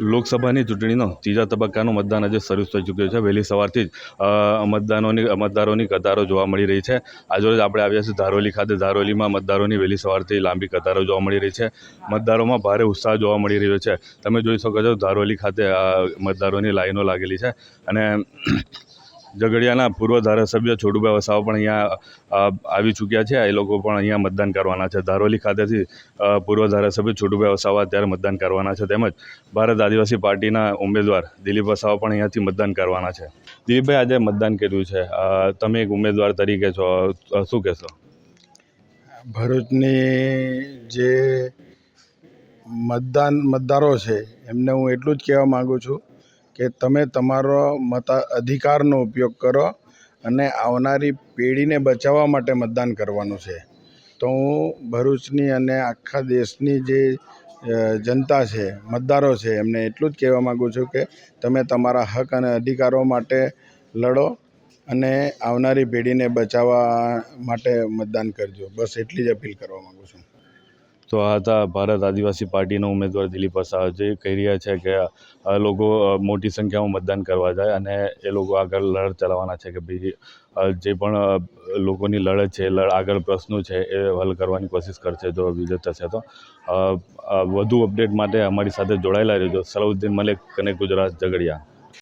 લોકસભાની ચૂંટણીનો ત્રીજા તબક્કાનું મતદાન આજે શરૂ થઈ ચૂક્યું છે. વહેલી સવારથી જ મતદાનોની, મતદારોની કતારો જોવા મળી રહી છે. આજરોજ આપણે આવ્યા છીએ ધારોલી ખાતે. ધારોલીમાં મતદારોની વહેલી સવારથી લાંબી કતારો જોવા મળી રહી છે. મતદારોમાં ભારે ઉત્સાહ જોવા મળી રહ્યો છે. તમે જોઈ શકો છો ધારોલી ખાતે મતદારોની લાઈનો લાગેલી છે અને ઝઘડિયાના પૂર્વ ધારાસભ્ય છોટુભાઈ વસાવા પણ અહીંયા આવી ચૂક્યા છે. એ લોકો પણ અહીંયા મતદાન કરવાના છે. ધારોલી ખાતેથી પૂર્વ ધારાસભ્ય છોટુભાઈ વસાવા અત્યારે મતદાન કરવાના છે. તેમજ ભારત આદિવાસી પાર્ટીના ઉમેદવાર દિલીપ વસાવા પણ અહીંયાથી મતદાન કરવાના છે. દિલીપભાઈ, આજે મતદાન કર્યું છે? તમે એક ઉમેદવાર તરીકે છો. શું કહેશો? ભરૂચની જે મતદાન, મતદારો છે, એમને હું એટલું જ કહેવા માગું છું કે તમે તમારો મતા અધિકારનો ઉપયોગ કરો અને આવનારી પેઢીને બચાવવા માટે મતદાન કરવાનું છે. તો હું ભરૂચની અને આખા દેશની જે જનતા છે, મતદારો છે, એમને એટલું જ કહેવા માગું છું કે તમે તમારા હક અને અધિકારો માટે લડો અને આવનારી પેઢીને બચાવવા માટે મતદાન કરજો. બસ એટલી જ અપીલ કરવા માગું છું. તો આ હતા ભારત આદિવાસી પાર્ટીના ઉમેદવાર દિલીપ વસાવા. જે કહી રહ્યા છે કે આ લોકો મોટી સંખ્યામાં મતદાન કરવા જાય અને એ લોકો આગળ લડત ચલાવવાના છે કે બીજી જે પણ લોકોની લડત છે આગળ પ્રશ્નો છે એ હલ કરવાની કોશિશ કરશે જો વિજય થશે તો. વધુ અપડેટ માટે અમારી સાથે જોડાયેલા રહેજો. સલાઉદ્દીન મલિક અને ગુજરાત ઝઘડિયા.